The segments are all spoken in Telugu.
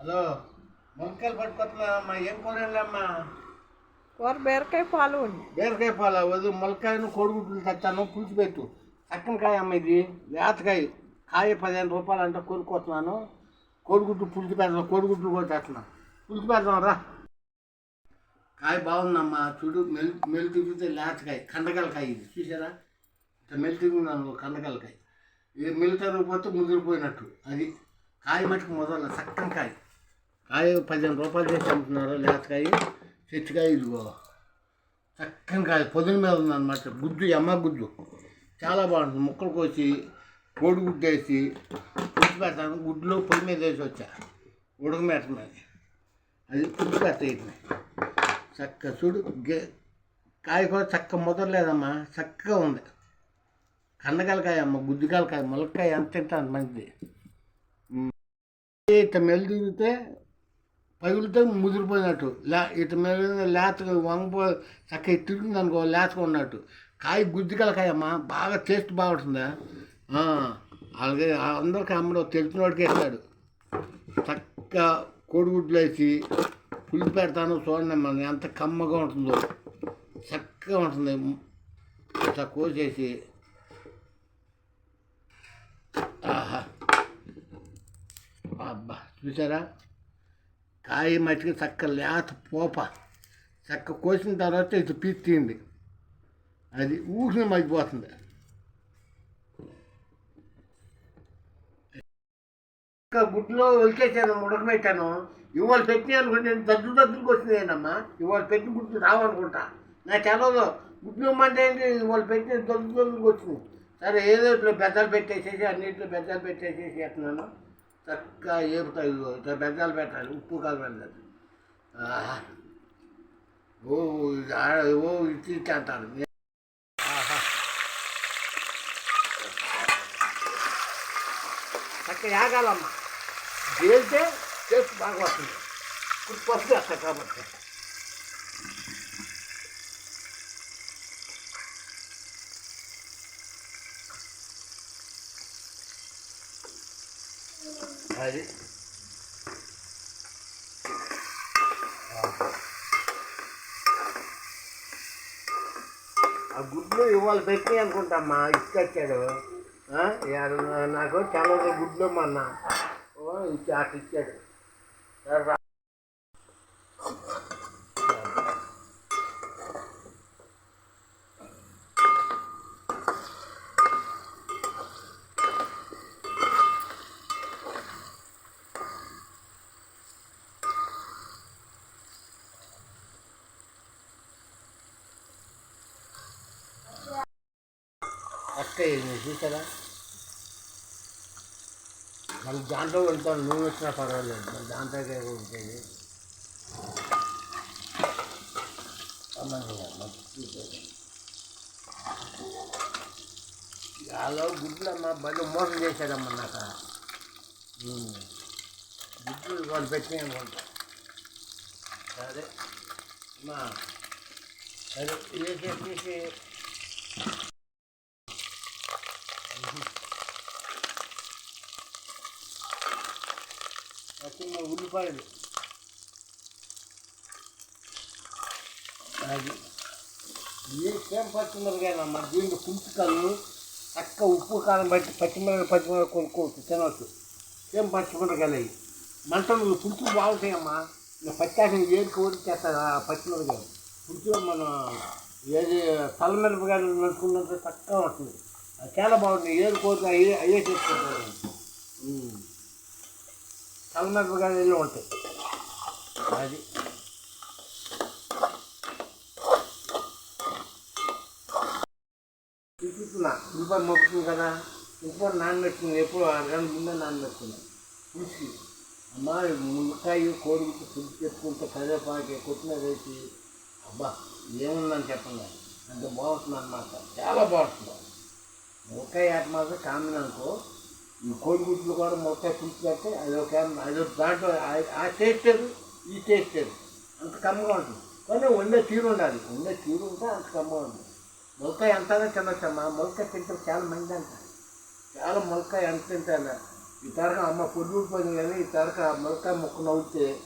హలో మునక్కాయలు పట్టుకొస్తున్నామ్మా ఏం కూరమ్మా కూర బీరకాయ పాలు ఉంది బీరకాయ పాల? వద్దు ములక్కాయను కోడిగుడ్లు తెచ్చాను పులుసు పెట్టు చక్కనకాయ అమ్మ ఇది లేతకాయ కాయ పదిహేను రూపాయలు అంటే కొనుక్కొస్తున్నాను. కోడిగుడ్డు పులుసు పెడతాను కోడిగుడ్లు కూడా తెస్తున్నాను పులుసు పెడతాం రా. కాయ బాగుందమ్మా చూడు మెల్ మెల్ తిరిగితే లేతకాయ కండగలకాయ ఇది. చూసారా? ఇట్లా మెల్ తిరుగున్నాను కండగలకాయ. ఇది మెల్ తరిగిపోతే ముదిరిపోయినట్టు. అది కాయ మటుకు మొదల చక్కని కాయ కాయ పదిహేను రూపాయలు చేసి అమ్ముతున్నారు లేతకాయ చెట్టుకాయ ఇదిగో. చక్కని కాయ పొద్దున మీద ఉందన్నమాట. గుడ్డు ఎమ్మ గుడ్డు చాలా బాగుంటుంది. ముక్కలు కోసి కోడి గుడ్డు వేసి పులుసు పెడతాను. గుడ్లో పొయ్యి మీద వేసి వచ్చా. ఉడకమెట్టమని అది పులుసు పెడతాయి చక్క చూడు గే కాయ కూడా చక్క ముదరలేదమ్మా. చక్కగా ఉంది. కండగలకాయ అమ్మ గుద్దికాయలకాయ ములక్కాయ ఎంత తింటాను మంచిది. ఇంత ఇట్లా తిరిగితే తిరిగితే ముదిరిపోయినట్టు. లే ఇటు మీద లేతగా వంగపో చక్కగా తిరిగింది అనుకో లేతగా ఉన్నట్టు. కాయ గుద్దికలకాయ కాయమ్మా బాగా టేస్ట్ బాగుంటుందా? అలాగే అందరికీ అమ్మడు తెలిసిన వాడికి వేస్తాడు చక్కగా కోడిగుడ్లు వేసి పులి పెడతాను చూడండి మన ఎంత కమ్మగా ఉంటుందో. చక్కగా ఉంటుంది. ఇట్లా కోసేసి. ఆహా. అబ్బా చూసారా? కాయ మట్టికి చక్క లేత పోప. చక్క కోసిన తర్వాత ఇది పీస్ అది ఊసిన మగ్గిపోతుంది. ఇంకా గుడ్లో వలికేసాను ఉడకబెట్టాను ఇవాళ పెట్టిన అనుకుంటే నేను దద్దు దద్దులకు వచ్చినాయనమ్మా. ఇవాళ పెట్టిన గుడ్లు రావనుకుంటా. నాకు తెలవదు. గుడ్లు ఇమ్మంటే ఏంటి? ఇవాళ పెట్టిన దద్దు దద్దులకు వచ్చింది సరే ఏదో ఇట్లా బెద్దలు పెట్టేసేసి అన్నింటిలో బెద్దలు పెట్టేసేసి వేస్తున్నాను. చక్కగా ఏపుతాయి ఇదిగో ఇట్లా బెద్దలు పెట్టాలి ఉప్పు కాలు పెట్టాలి ఆహా. ఓ ఇది ఆ- ఓ ఇది ఇది అంటారు ఆహా. చక్కగా యాగాలమ్మా తేలితే టేస్ట్ బాగా వస్తుంది ఇప్పుడు పసుపు వేస్తా కాబట్టి అది. ఆ గుడ్లు ఇవాళ పెట్టి అనుకుంటామ్మా ఇచ్చాడు నాకు చాలా గుడ్లు మొన్న. ఓ, ఇచ్చి అటు ఇచ్చాడు. సరే రా. చూసారా మళ్ళీ దాంట్లో వెళ్తాం నూనె వచ్చినా పర్వాలేదు. మన దాంట్లోకే ఉంటుంది చాలా గుడ్లమ్మ బలి మోసం చేశాడమ్మ నాకు. గుడ్లు వాళ్ళు పెట్టినాయి అనుకుంటా సరే. అమ్మా సరే ఇదే చిన్న రూపాయలు. అది. ఏం పచ్చిమిరకాయలమ్మా దీంట్లో పుంచుకలు చక్క ఉప్పు కారం బట్టి పచ్చిమిరకాయ పచ్చిమిరకాయ కొనుక్కోవచ్చు తినవచ్చు. సేమ్ పచ్చిమిరకాయలు అవి మంటలు పులుసు బాగుంటాయమ్మా ఇంకా పచ్చాసిన ఏది కోరి చేస్తారు ఆ పచ్చిమిరకాయలు పులుసులో మనం ఏది తలమిరపకాయలు నడుచుకున్నంత చక్కగా వస్తుంది. అది చాలా బాగుంటుంది. ఏది కోరిక అయ్యే అయ్యే చేసుకుంటారు. తలమిరపకాయలు ఉంటాయి అది. తీసుకున్నా ఉల్లిపాయ మొక్కుతుంది కదా. ఉల్లిపాయ నానబెట్టింది ఎప్పుడు అరగంట ముందే నానబెట్టింది పులుసు అమ్మా మునక్కాయ కోడిగుడ్డు పులుసు చెప్పుకుంటే కరివేపాకి కొత్తిమీర వేసి అబ్బా ఏముందని చెప్పండి. అంత బాగుంటుంది అన్నమాట. చాలా బాగుంటుంది. మునక్కాయ ఆట మాత్రం కామన్ అనుకో. ఈ కోడిగుడ్లు కూడా మొత్తం పులుసు అదొక అదొక దాంట్లో ఆ- ఆ టేస్ట్ లేదు ఈ టేస్ట్ లేదు అంత కమ్మగా ఉంటుంది. కానీ వండే తీరు ఉండాలి. వండే తీరు ఉంటే అంత కమ్మగా ఉంటుంది. మొలకాయ ఎంతనే తినొచ్చమ్మా మొలకాయ తింటే చాలా మంది అంట చాలా మొలకాయ ఎంత తింటాను ఈ తరక అమ్మ పొద్దు పని కానీ ఈ తరక మొలకాయ మొక్క నవ్వుతే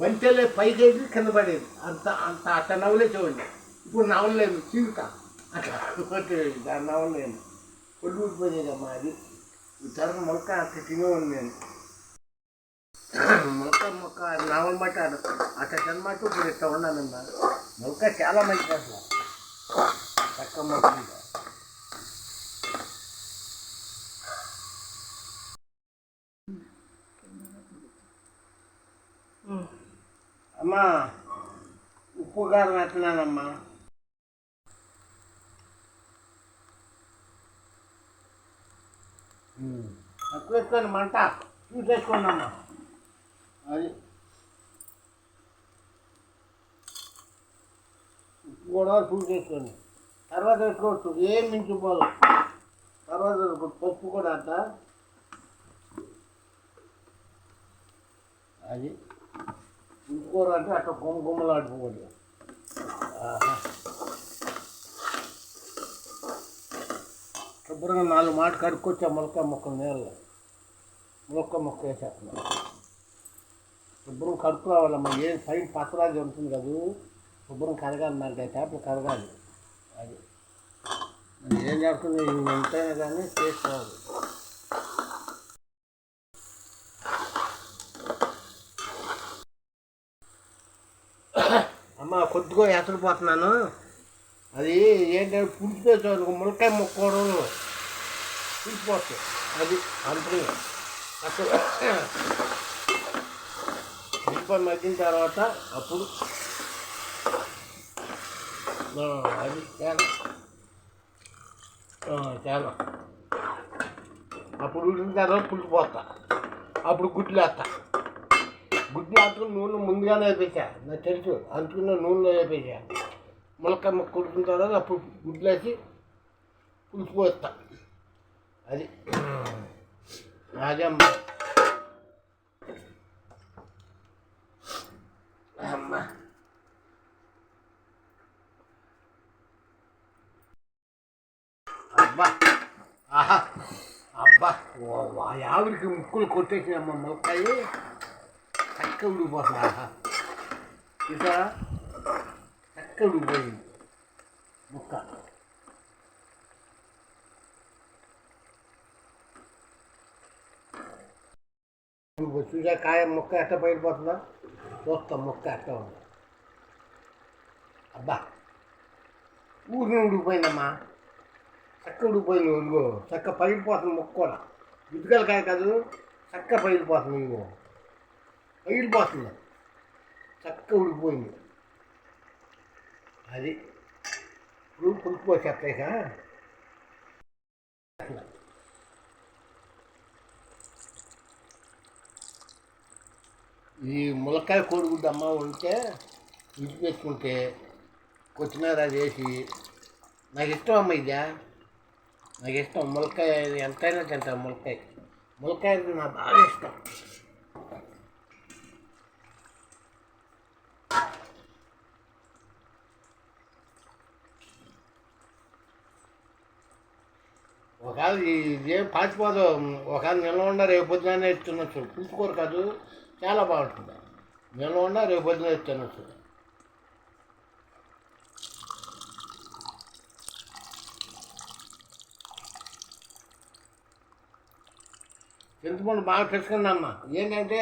బంతెలే పైకేది కింద పడేది. అంత అంత అట్ట నవ్వులే చూడండి. ఇప్పుడు నవ్వలేదు. చీరుక అట్లా. దాని దాన్ని నవ్వలేను పొద్దు ఊడిపోయింది అది. ఈ మొలక అట్ట తినేవాడిని నేను. మొలక మొక్క నవల మట్ట అట్ట తినమాట ఇప్పుడు ఇట్లా ఉన్నానమ్మా మొలక చాలా మంచిది అసలు. చక్క మొక్క అమ్మా ఉప్పు కారం ఎట్టినానమ్మా తక్కువ మంట చూసేసుకోండి అమ్మా అది ఉప్పు కూడా చూసేసుకోండి తర్వాత వేసుకోవచ్చు ఏం మించిపోదు. తర్వాత పప్పు కూడా అంట అది ఇంకూర అంటే అట్లా కొమ్మ కొమ్మలు ఆడుకోకూడదు ఆహా. శుభ్రంగా నాలుగు మాట కడుక్కొచ్చా మొలక మొక్క నీళ్ళు మొలక మొక్క వేసేస్తున్నాం. శుభ్రం కడుపు రావాలమ్మా ఏం పైన పత్రాలు ఉంటుంది కదా. శుభ్రం కరగాలి నాకు చేపలు కరగాలి. అది. ఏం చేస్తుంది ఎంతైనా కానీ చేసుకోవాలి. అమ్మ కొద్దిగా ఎసరిపోతున్నాను అది ఏంటంటే పులిసిపోతాను ములకాయ ముక్కోవడం పులిసిపోతాయి అది అంతే అసలు ఉల్లిపాయ మగ్గిన తర్వాత అప్పుడు అది చాలా చాలా అప్పుడు ఉడికిన తర్వాత పులిసిపోతా. అప్పుడు గుడ్లు వేస్తా గుడ్లు ఆటుకుని నూనె ముందుగానే వేపేసా. నాకు తెలుసు అందుకున్న నూనెలో వేపేసా. ములక్కాయ ముక్క ఉడికిన తర్వాత అప్పుడు గుడ్లేసి పులుసు పోస్తా అది. అదే అమ్మ. అమ్మ అబ్బా. ఆహా. అబ్బా. ఓ వా ఆవిడికి ముక్కులు కొట్టేసినమ్మ ములక్కాయ. చక్క ఉడికిపోతుంది ఆహా. చూసారా చక్క ఉడికిపోయింది ముక్క. చూసా కాయ ముక్క ఎట్ట బయటపోతుందా చూస్తాం ముక్క ఎట్ట ఉంది. అబ్బా ఊరిని ఉడికిపోయిందమ్మా చక్క ఉడికిపోయింది ఇదిగో. చక్క పగిలిపోతుంది ముక్క కూడా. గుద్దుకల కాయ కాదు చక్క పగిలిపోతుంది ఇదిగో. పగిలిపోతుంది. చక్క ఉడికిపోయింది అది ఇప్పుడు పులిసిపోసేస్తాయిక ఈ ములక్కాయ కోడిగుడ్డు అమ్మ ఉంటే ఇంటి పెట్టుకుంటే కొత్తిమీర అది వేసి నాకు ఇష్టం అమ్మ ఇదా? నాకు ఇష్టం. ములక్కాయ ఎంతైనా తింటాను ములక్కాయ ములక్కాయ నాకు బాగా ఇష్టం. ఒకవేళ ఇదేం పాచిపోదు ఒకవేళ నిల్వ ఉండ రేపు పొద్దున తినొచ్చు. పులుసుకోరు కాదు చాలా బాగుంటుంది. నిల్వ ఉండ రేపు పొద్దున తినొచ్చు. చింతపండు బాగా పెట్టుకుందమ్మా ఏంటంటే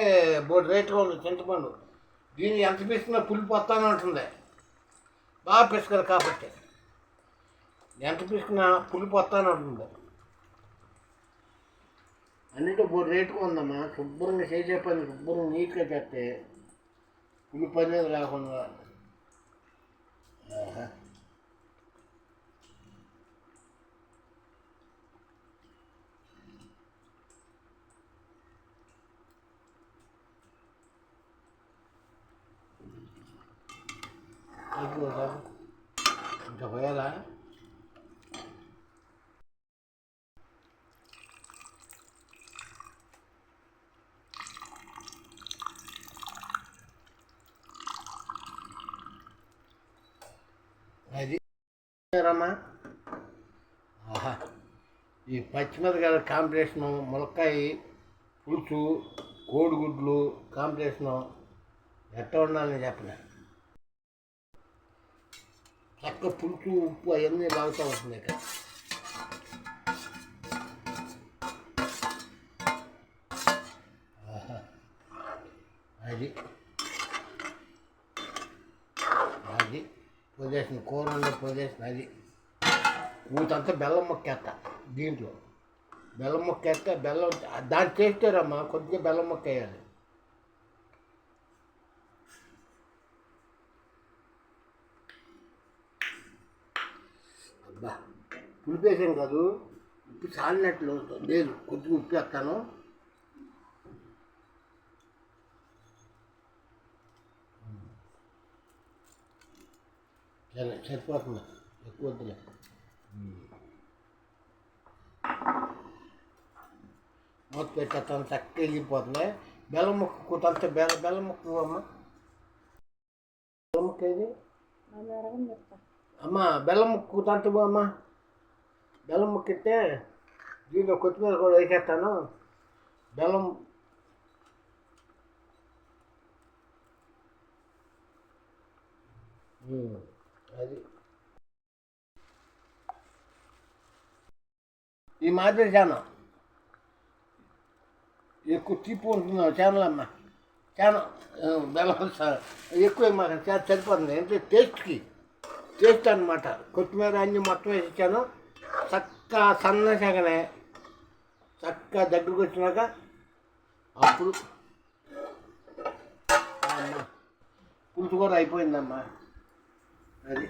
బోర్డు రేట్గా ఉంది చింతపండు. దీన్ని ఎంత పిసికినా పులిపు వస్తానే ఉంటుంది. బాగా పిసుకరు కాబట్టి. ఎంత పిసికినా పులిపు వస్తానే ఉంటుంది. అన్నింటి బోర్డు రేటుగా ఉందమ్మా. శుభ్రంగా చేసే పని శుభ్రంగా నీట్గా చేస్తే పని అనేది రాకుండా ఆహా. అయిపోదా ఇంకా పోయాలా అది రమ్మా ఆహా ఈ పచ్చిమిరకాయల కాంబినేషను ములక్కాయ పులుసు కోడిగుడ్లు కాంబినేషను ఎట్లా ఉండాలని చెప్పలే. చక్క పులుసు ఉప్పు అవన్నీ బాగుతూ ఉంటుంది ఇక్కడ. పొజిషన్ కూర ఉండే పొజిషన్ అది. ఊతంతా బెల్లం మొక్కేస్తా దీంట్లో. బెల్లం మొక్కేస్తే బెల్లం దాన్ని చేస్తారమ్మా కొద్దిగా బెల్లం మొక్క వేయాలి అబ్బా పులుపు కాదు ఉప్పు చాలినట్లు లేదు కొద్దిగా ఉప్పు వేస్తాను. సరే సరిపోతుంది ఎక్కువ వద్దులే మూత పెట్టేస్తాను చక్కగా వెళ్ళిపోతుంది బెల్లం ముక్క కూతంత బెల్ల బెల్లం ముక్క అమ్మ బెల్లం ముక్క ఏది అమ్మ బెల్లం ముక్క కూతంత అమ్మ బెల్లం ముక్క ఇస్తే దీంట్లో కొత్తిమీర కూడా వేసేస్తాను బెల్లం ఉమ్, అది. ఈ మాదిరి ఛానల్. ఎక్కువ తీపి ఉంటుంది ఛానల్ అమ్మ. ఛానల్ బెల్లం ఎక్కువ మాకు సరిపోతుంది. అంటే టేస్ట్కి. టేస్ట్ అనమాట కొత్తిమీర అన్ని మొత్తం వేసిచ్చాను చక్క సన్నసగనే చక్క దగ్గరకు వచ్చినాక అప్పుడు పులుసు కూడా అయిపోయిందమ్మా. అది